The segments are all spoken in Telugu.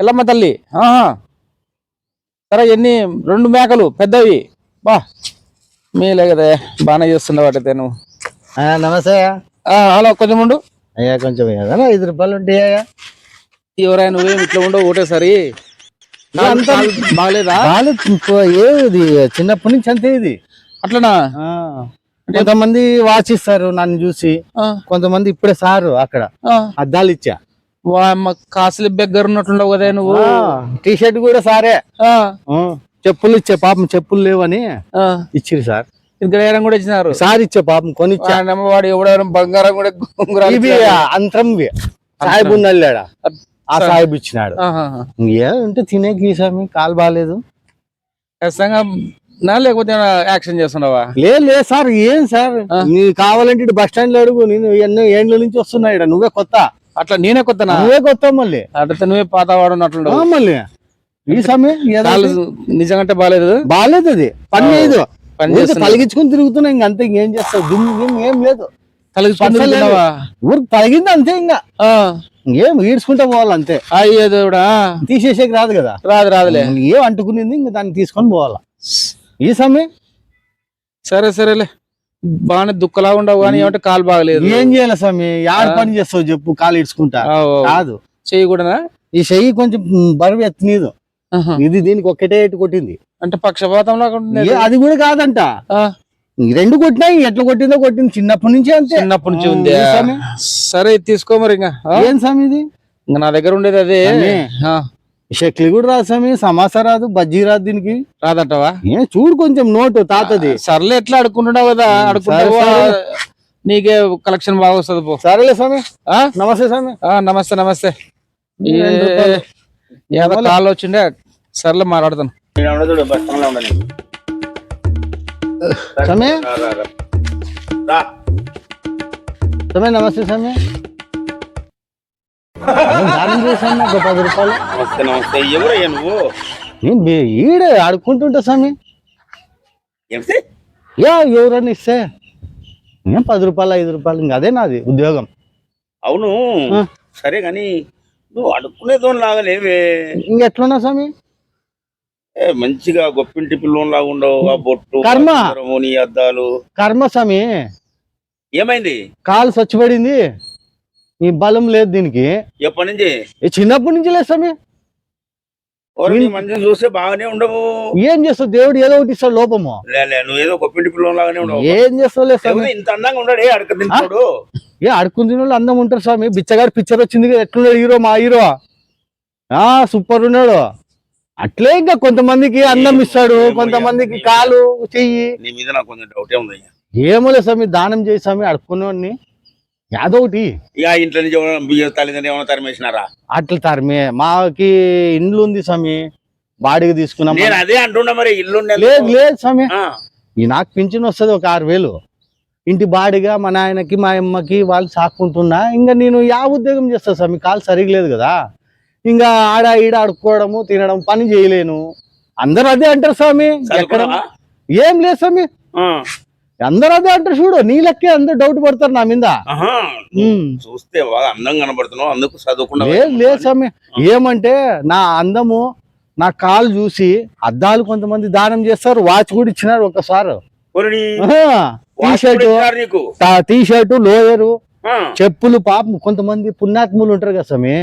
ఎల్లమ్మ తల్లి. సరే ఎన్ని? రెండు మేకలు పెద్దవి. బా. మేలే కదా బాగానే చేస్తున్నావు అటైతే నువ్వు. నమస్తే హలో కొంచెం ఉండు. అయ్యా కొంచెం ఐదు రూపాయలు ఉంటాయా ఎవరైనా నువ్వేం ఇట్లా ఉండవు ఒకటేసారి బాగలేదా? ఏది చిన్నప్పటి నుంచి అంతే ఇది. అట్లనా? కొంతమంది వాచిస్తారు నన్ను చూసి. కొంతమంది ఇప్పుడే సారు అక్కడ. అద్దాలు ఇచ్చా కాసులు దగ్గర ఉన్నట్లుండవు కదా నువ్వు. టీ షర్ట్ కూడా సారే. చెప్పులు ఇచ్చే పాపం చెప్పులు లేవని. ఇచ్చిరు సార్. ఇంకా ఏరం కూడా ఇచ్చినారు. సార్ ఇచ్చే పాపం కొనిచ్చా. వాడి వాడు ఎవడైనా బంగారం కూడా ఇవి. అంతరంవి సాహిబ్ ఉన్నాడు ఆ సాహిబ్ ఇచ్చినాడు. ఆహాహా. ఏ ఉంటే తినేకి స్వామి కాలు బాగాలేదు ఖచ్చితంగా నా లేకపోతే యాక్షన్ చేస్తున్నావా? లేదు లేదు సార్ ఏం సార్? నీకు కావాలంటే బస్ స్టాండ్లో అడుగు నేను ఎన్నో ఏండ్ల నుంచి వస్తున్నా ఈడ నువ్వే కొత్త. అట్లా నేనే కొత్తనా? నువ్వే కొత్త మళ్ళీ. అట్లా నువ్వే పాతవాడు అన్నట్లుండవు. ఆ, మళ్ళీ. ఈ సమయం నిజంగా బాగాలేదు. బాగాలేదు అది. పని లేదు. తలిగించుకుని తిరుగుతున్నా ఇంక అంతే ఇంకేం చేస్తావు? దుమ్ము ఏం లేదు. ఊరికి తలిగింది అంతే ఇంకా. ఇంకేం ఈడ్చుకుంటా పోవాలి అంతే. అయ్యో దేవుడా. తీసేసేకి రాదు కదా. రాదు రాదులే. ఏం అంటుకునింది ఇంకా దాన్ని తీసుకొని పోవాలా. ఈ సమయం? సరే సరేలే. బాగానే దుఃఖలా ఉండవు కానీ ఏమంటే కాలు బాగలేదు. ఏం చేయాలి స్వామి? యాడ పని చేస్తావు చెప్పు కాలు ఇడ్చుకుంటా. కాదు. చెయ్యి కూడానా ఈ చెయ్యి కొంచెం బరువు ఎత్తనీదు. ఇది దీనికి ఒక్కటే ఇటు కొట్టింది. అంటే పక్షపాతం అది? కూడా కాదంట. రెండు కొట్టినాయి ఎట్లా కొట్టిందో కొట్టింది. చిన్నప్పటి నుంచి అంతే. చిన్నప్పటి నుంచి ఉంది? సరే తీసుకో మరి ఇంకా? ఏం స్వామి ఇది? ఇంకా నా దగ్గర ఉండేది అదే. షక్లి కూడా రాదు స్వామి సమాసా రాదు బజ్జీ రాదు దీనికి. రాదంటావా? ఏ చూడు కొంచెం నోటు తాతది. సర్లే ఎట్లా అడుకుంటున్నావు కదా? అడుకుంటావు సరే, నీకే కలెక్షన్ బాగా వస్తుంది పో. సరేలే స్వామి. ఆ? నమస్తే స్వామి. ఆ, నమస్తే నమస్తే. ఏదో కాల్ వచ్చిండే. సర్లే మాట్లాడతాను. స్వామి. స్వామి నమస్తే స్వామి. దానం చేశాను పది రూపాయలు. నమస్తే నమస్తే. ఎవరయ్యా నువ్వు? నేను ఈడే ఆడుకుంటుంటా స్వామి. ఏమిటి? యా ఎవరన్నా ఇస్తే. నేను పది రూపాయలు ఐదు రూపాయలు ఇంకా అదే నాది ఉద్యోగం. అవును. ఆ. సరే గాని నువ్వు అడుక్కునేదో లాగా లేవే. ఇంకెట్లున్నా స్వామి? ఏ, మంచిగా గొప్పింటి పిల్లోన్ లాగా ఉండవు. ఆ బొట్టు కర్మ. ఆ నీ అద్దాలు. కర్మ స్వామి. ఏమైంది? కాలు స్వచ్ఛపడింది. ఈ బలం లేదు దీనికి. ఎప్పటి నుంచి? చిన్నప్పటి నుంచి లేదు స్వామి. మంచిని చూస్తే బాగానే ఉండవు. ఏం చేస్తావు? దేవుడు ఏదో ఒకటి ఇస్తాడు లోపము. నువ్వు ఏదో లాగానే ఉండవు. ఏం చేస్తావు లేదు స్వామి? ఇంత అందంగా అడక తింటాడు? ఏ ఆడుకున్న వాళ్ళు అందం ఉంటారు స్వామి. బిచ్చగాడు పిక్చర్ వచ్చింది ఎట్లున్నాడు హీరో మా హీరో? ఆ సూపర్ ఉన్నాడు. అట్లే ఇంకా కొంతమందికి అందం ఇస్తాడు కొంతమందికి కాలు చెయ్యి. నీ మీద నాకు కొంచెం డౌటే ఉంది ఏమో లేదు స్వామి దానం చేయి స్వామి అడుక్కునేవాడిని యాదో ఒకటి ఇక ఇంట్లో నుంచి బియ్య తల్లిదండ్రులు ఏమైనా తరిమేసినారా? అట్లా తరమే. మాకి ఇండ్లు ఉంది స్వామి. బాడిగ తీసుకున్నాం నేను అదే అంటున్నా మరి ఇల్లు. లేదు లేదు స్వామి. ఈ నాకు పింఛన్ వస్తుంది ఒక ఆరు వేలు. ఇంటి బాడిగా మా నాయనకి మా అమ్మకి వాళ్ళు సాకుంటున్నా ఇంకా నేను యా ఉద్యోగం చేస్తా స్వామి. కాలు సరిగా లేదు కదా. ఇంకా ఆడ ఈడ ఆడుకోవడము తినడం పని చేయలేను. అందరూ అదే అంటారు స్వామి. ఎక్కడ? ఏం లేదు స్వామి. అందరూ అదే అంటారు చూడు నీ లెక్కే అందరు డౌట్ పడతారు నా మీద. చూస్తే బాగా అందంగా కనబడుతున్నావు అందుకు చదువుకున్నావు లేదు లేదు స్వామి. ఏమంటే నా అందము నా కాలు చూసి అద్దాలు కొంతమంది దానం చేస్తారు వాచ్ కూడా ఇచ్చినారు ఒకసారి టీ షర్ట్ లోయరు చెప్పులు పాపం కొంతమంది పుణ్యాత్ములు ఉంటారు కదా స్వామి.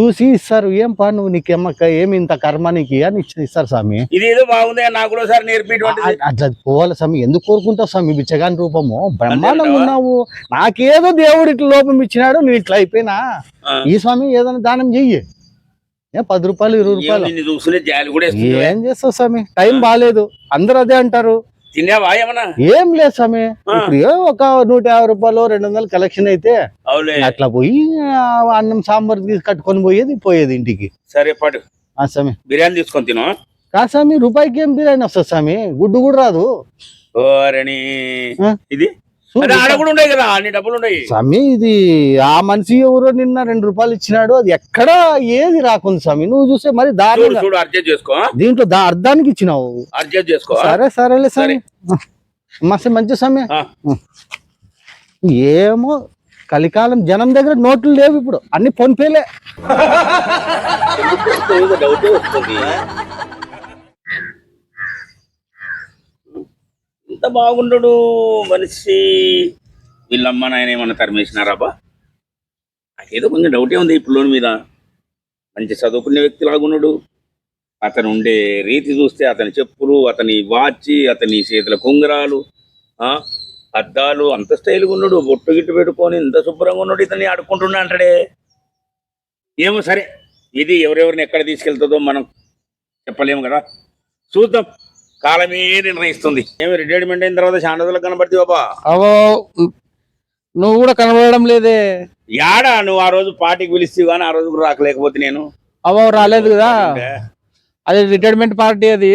చూసి ఇస్తారు ఏం పా నువ్వు నీకెమ్మక్క ఏమి ఇంత కర్మ నీకు? అని ఇచ్చి- ఇస్తారు స్వామి. ఇది ఏదో బాగుంది నాకు కూడా సార్ అట్లా పోవాలి స్వామి. ఎందుకు కోరుకుంటావు స్వామి? బిచ్చగాని రూపము. బ్రహ్మాండంగా అంతేనా? ఉన్నావు. నాకేదో దేవుడు ఇట్లా లోపం ఇచ్చినాడు నువ్వు ఇట్లా అయిపోయినా. ఈ స్వామి ఏదైనా దానం చెయ్యి. ఏ పది రూపాయలు ఇరవై రూపాయలు. ఏం చేస్తావు స్వామి? టైం బాగాలేదు అందరూ అదే అంటారు. ఏమన్నా? ఏం లేదు స్వామి. ఇప్పుడు ఒక నూట యాభై రూపాయలు రెండు వందలు కలెక్షన్ అయితే అట్లా పోయి అన్నం సాంబార్ తీసి కట్టుకొని పోయేది పోయేది ఇంటికి. సరే పడు. ఆ స్వామి. బిర్యానీ తీసుకొని తిను కా స్వామి రూపాయికి ఏం బిర్యానీ వస్తుంది స్వామి? గుడ్డు కూడా రాదు? ఇది? ఉన్నాయి కదా అన్ని డబ్బులు ఉన్నాయి. స్వామి ఇది ఆ మనిషి ఎవరో నిన్న రెండు రూపాయలు ఇచ్చినాడు అది ఎక్కడ ఏది రాకుంది స్వామి? నువ్వు చూస్తే మరి చూడు అడ్జస్ట్ చేసుకో. దీంట్లో దా అర్ధానికి ఇచ్చినావు. అడ్జస్ట్ చేసుకో. సరే సరేలే స్వామి. మస్తు మంచి స్వామి. ఏమో కలికాలం జనం దగ్గర నోట్లు లేవు ఇప్పుడు. అన్ని ఫోన్ పేలే. ఎంత బాగుండడు మనిషి. వీళ్ళమ్మ నాయన ఏమన్నా తరిమేసినారాబా నాకేదో కొంచెం డౌటే ఉంది ఇప్పుడు లోన్ మీద. మంచి చదువుకునే వ్యక్తి లాగున్నాడు. అతను ఉండే రీతి చూస్తే అతని చెప్పులు అతని వాచి అతని చేతుల కుంగరాలు ఆ అద్దాలు అంత స్టైల్గా ఉన్నాడు. బొట్టు గిట్టు పెట్టుకొని ఇంత శుభ్రంగా ఉన్నాడు. ఇతన్ని ఆడుకుంటున్నా అంటాడే. ఏమో సరే ఇది ఎవరెవరిని ఎక్కడ తీసుకెళ్తుందో మనం చెప్పలేము కదా. చూద్దాం. కాలమే నిర్ణయిస్తుంది. ఏమి రిటైర్మెంట్ అయిన తర్వాత చాలా రోజులకు కనబడితే బాబా. అవో నువ్వు కూడా కనబడడం లేదే. యాడా? నువ్వు ఆ రోజు పార్టీకి పిలిస్తే కానీ ఆ రోజు కూడా రాకలేకపోతే నేను. అవో రాలేదు కదా. అది రిటైర్మెంట్ పార్టీ అది.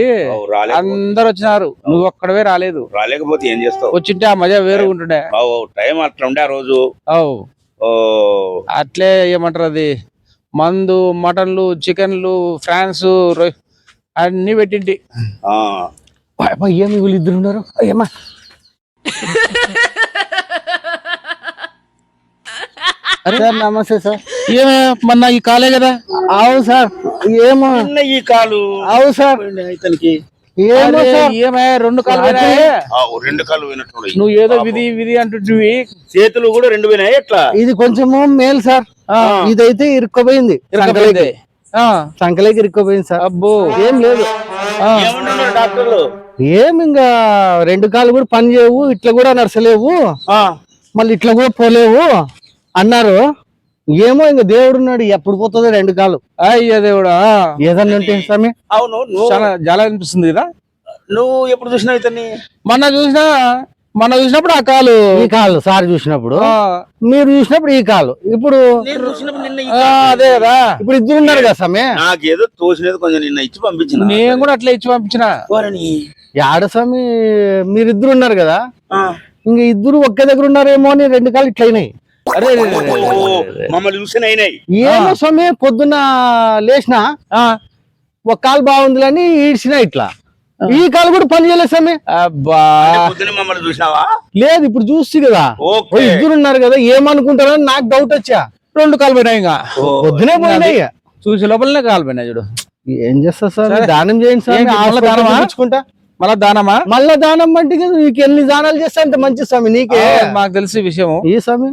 అందరు వచ్చినారు. నువ్వు ఒక్కడవే రాలేదు. రాలేకపోతే ఏం చేస్తావు? వచ్చింటే ఆ మజా వేరు ఉంటుండే. టైం అట్లా ఉండే ఆ రోజు. అట్లే ఏమంటారు అది? మందు మటన్లు చికెన్లు ఫ్రాన్స్ అన్ని పెట్టింటి. ఏమి వీళ్ళు ఇద్దరు ఉన్నారు? ఏమా సార్ నమస్తే సార్. ఏమే మొన్న ఈ కాలే కదా? అవు సార్. ఏమో. ఈ కాలు? అవు సార్. ఇతనికి. ఏమో రెండు కాలు రెండు పోయినట్టు నువ్వు ఏదో విధి విధి అంటుంటివి. చేతులు కూడా రెండు పోయినాయి ఎట్లా? ఇది కొంచెము మేలు సార్. ఇదైతే ఇరుక్కుపోయింది. సంకలేకి ఇరుక్కుపోయింది సార్. అబ్బో. ఏం లేదు. డాక్టర్లు? ఏం ఇంకా రెండు కాళ్ళు కూడా పని చేయవు ఇట్లా కూడా నడచలేవు ఆ, మళ్ళీ ఇట్లా కూడా పోలేవు. అన్నారు. ఏమో ఇంకా దేవుడు ఉన్నాడు ఎప్పుడు పోతుందో రెండు కాళ్ళు. అయ్య దేవుడా. ఏదన్నా ఉంటే స్వామి? అవును నువ్వు చాలా చాలా అనిపిస్తుంది కదా. నువ్వు ఎప్పుడు చూసినావు ఇతన్ని? మొన్న చూసినా మొన్న చూసినప్పుడు ఆ కాలు ఈ కాళ్ళు సార్ చూసినప్పుడు. ఆ, మీరు చూసినప్పుడు ఈ కాళ్ళు ఇప్పుడు నేను చూసినప్పుడు నిన్న ఈ ఆ, కాలు. అదే కదా. ఇప్పుడు ఇద్దరు ఉన్నారు కదా స్వామి నాకేదో తోసినది కొంచెం నిన్న ఇచ్చి పంపించిన. నేను కూడా అట్లా ఇచ్చి పంపించిన. వారిని యాడ స్వామి మీరిద్దరు ఉన్నారు కదా? ఆ, ఇంక ఇద్దరు ఒకే దగ్గర ఉన్నారేమో అని రెండు కాళ్ళు ఇట్లా అయినాయి. మమ్మల్ని చూసిన ఏమో స్వామి పొద్దున్న లేచిన ఆ, ఒక కాలు బాగుందిలని ఈడ్చిన ఇట్లా. ఈ కాలు కూడా పని చేయలేదు స్వామి. అంటే మమ్మల్ని చూసినావా? లేదు ఇప్పుడు చూసి కదా. ఇద్దరు ఉన్నారు కదా ఏమనుకుంటారని నాకు డౌట్ వచ్చా. రెండు కాలు పోయినాయి ఇంకా. పొద్దునే పోయినాయి చూసి లోపలనే కాలు పోయినాయి చూడు. ఏం చేస్తా సార్. దానం చేయండి సార్ ఏంటి, మళ్ళా దానమా? మళ్ళా దానమా? మళ్ళా దానం అంటే నీకు ఎన్ని దానాలు చేస్తా అంత మంచి స్వామి నీకే. మాకు తెలిసి విషయము. ఈ స్వామి?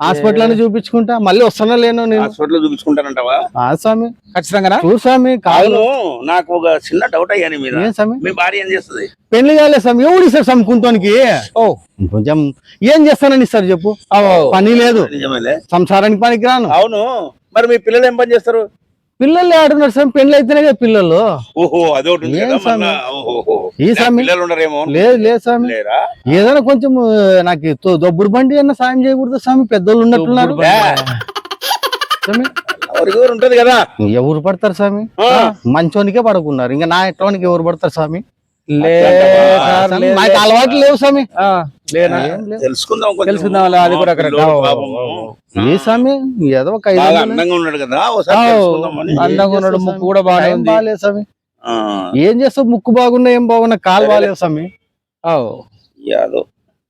హాస్పిటల్ అని చూపించుకుంటా మళ్ళీ వస్తానో లేనో నేను. హాస్పిటల్ చూపించుకుంటానంటావా? ఆ స్వామి. ఖచ్చితంగా చూడు స్వామి కాదు నాకు ఒక చిన్న డౌట్ అయ్యాను మీద. ఏం స్వామి? మీ భార్య ఏం చేస్తుంది? పెళ్ళి కాలే స్వామి ఎవడు ఇస్తారు స్వామి కుంటోనికి? ఓ. కొంచెం ఏం చేస్తానని ఇస్తారు చెప్పు. అవో. పని లేదు. నిజమేలే. సంసారానికి పనికి రాను అవును మరి మీ పిల్లలు ఏం పని చేస్తారు? పిల్లలు ఆడున్నారు స్వామి పెళ్ళి అయితేనే కదా పిల్లలు. ఓహో అదొకటి. ఈ స్వామి లేదు లేదు స్వామి ఏదైనా కొంచెం నాకు దొబ్బుడు బండి అన్న సాయం చేయకూడదు స్వామి పెద్దోళ్ళు ఉన్నట్టున్నారు. ఎవరికి ఉంటది కదా? ఎవరు పడతారు స్వామి. మంచోనికే పడుకున్నారు. ఇంకా నా ఎట్లోనికి ఎవరు పడతారు స్వామి సార్, నాకు. అలవాటు లేవు స్వామి. తెలుసుకుందాం కొంచెం. తెలుసుకుందాంలే, అది కూడా. ఏ స్వామి ఏదో ఒక బాగా. అందంగా ఉన్నాడు కదా. అందంగా ముక్కు కూడా ఉంది. బాగాలేదు స్వామి. ఆ, ఏం చేస్తావు? ముక్కు బాగున్నా ఏం బాగున్నా కాలు బాగాలేవు స్వామి. యాదో.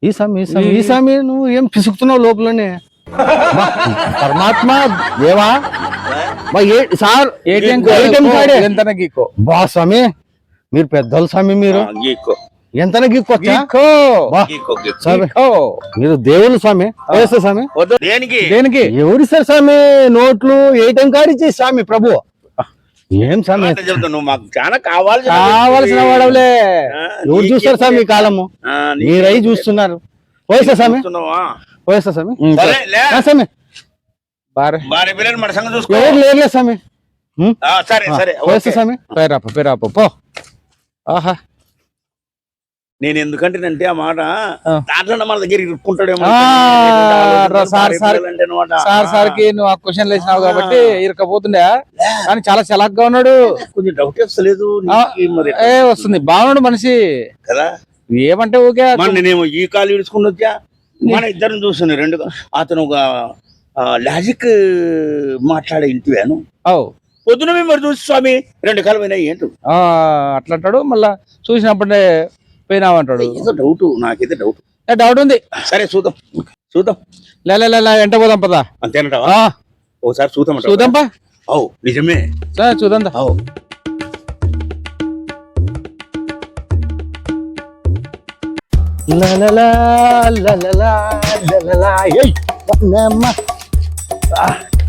ఈ స్వామి ఈ స్వామి ఈ స్వామి నువ్వు ఏం పిసుకుతున్నావు లోపలనే? పరమాత్మ దేవా? బా, ఏ సార్ ఏటీఎం కార్డే. గీకో. బా స్వామి మీరు పెద్దోళ్ళు స్వామి మీరు. ఓ మీరు దేవుళ్ళు స్వామి. స్వామి. వద్దు. దేనికి? దేనికి? ఎవరిస్తారు స్వామి? నోట్లు ఏటీఎం కార్డు ఇచ్చే స్వామి ప్రభు. ఏం స్వామి? నువ్వు మాకు చాలా కావాలి కావలసిన వాడవులే. ఎవరు చూస్తారు స్వామి కాలము? మీరై చూస్తున్నారు. పోయిస్తా స్వామి? పోయిస్తా స్వామి? ఉమ్, సరే. లే. ఆ స్వామి. ఎవరు లేరులే స్వామి? సరే సరే పోయిస్తా. స్వామి? పేరాప పేరాప పో. ఆహా. నేను ఎందుకంటేనంటే ఆ మాట. దాంట్లో మన దగ్గర ఇరుక్కుంటాడేమో సార్, సార్. అంటే సార్కి నువ్వు ఆ క్వశ్చన్ వేసినావు కాబట్టి ఇరకపోతుండే కానీ చాలా చలాక్గా ఉన్నాడు. కొంచెం డౌట్ వస్తలేదు ఏ వస్తుంది. బాగున్నాడు మనిషి. కదా? ఏమంటే ఊకే మన నేనేమో ఈ కాలు విడుచుకుని వచ్చా? మన ఇద్దరం చూస్తున్నాను రెండు అతను ఒక లాజిక్ మాట్లాడే ఇంటివాను. అవు. పొద్దున మరి చూసి స్వామి రెండు కాలు పోయినాయి ఏంటో ఆ, అట్లా అంటాడు. మళ్ళా చూసినప్పుడే పోయినావంటాడు ఏదో డౌట్ నాకైతే డౌట్ ఏ, డౌట్ ఉంది. సరే చూద్దాం. చూద్దాం. లే లే, లే లే, ఎంట పోదాం పదా. అంతేనటవా? ఆ, ఓసారి చూద్దాం చూద్దాంపా అవు నిజమే. సరే చూద్దాం దా. అవు. లలలా, లలలా, లలలా, ఏయ్, వన్నమ్మ.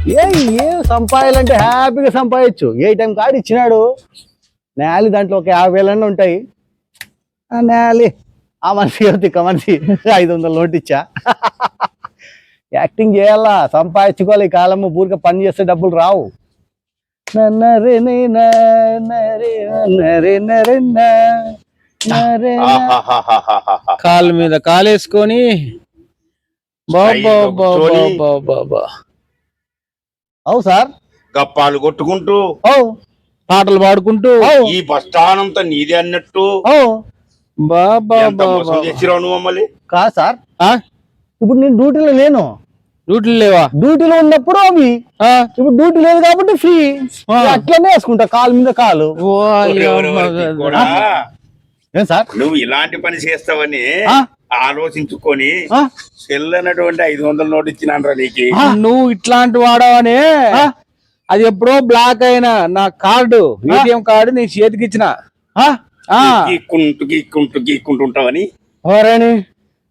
ఏం సంపాదాలంటే హ్యాపీగా సంపాదించు. ఏ టైం కార్డు ఇచ్చినాడు? నేలి దాంట్లో ఒక యాభై వేలన్నా ఉంటాయి. ఆ నేలి. ఆ మనిషి తిక్క మనిషి. ఐదు వందల నోటు ఇచ్చా. యాక్టింగ్ చేయాలా? సంపాదించుకోవాలి. ఈ కాలము ఊరికే పని చేస్తే డబ్బులు రావు. నన్నరే నే నరే నరే నరే నరే ఆహాహాహాహాహా. కాలు మీద కాలేసుకొని బాబా బాబా కూర్చొని. బాబా అవు సార్. గప్పాలు కొట్టుకుంటూ అవు. పాటలు పాడుకుంటూ. ఈ బస్టానంతా నీదే అన్నట్టు. చేసిరావు నువ్వు మమ్మల్ని? కాదు సార్? ఆ? ఇప్పుడు నేను డ్యూటీలో లేను. డ్యూటీలు లేవా? డ్యూటీలో ఉన్నప్పుడు అవి. ఆ? ఇప్పుడు డ్యూటీ లేదు కాబట్టి ఫ్రీ. అట్లనే వేసుకుంటా కాలు మీద కాలు. ఏం సార్? నువ్వు ఇలాంటి పని చేస్తావని? ఆలోచించుకొని? చెల్లనటువంటి ఐదు వందల నోటు ఇచ్చినాన్రా నీకు నువ్వు ఇట్లాంటి వాడవని? అది ఎప్పుడో బ్లాక్ అయిన నా కార్డు ఏటీఎం కార్డు నీ చేతికి ఇచ్చిన ఆ? ఆ, గీక్కుంటూ గీక్కుంటూ గీక్కుంటూ ఉంటావని ఎవరని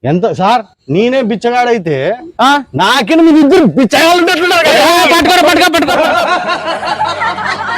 ఎంత సార్ నేనే బిచ్చగాడైతే ఆ? నాకిన మీరు ఇద్దరు బిచ్చగాళ్ళు. పట్టుకో పట్టుకో పట్టుకో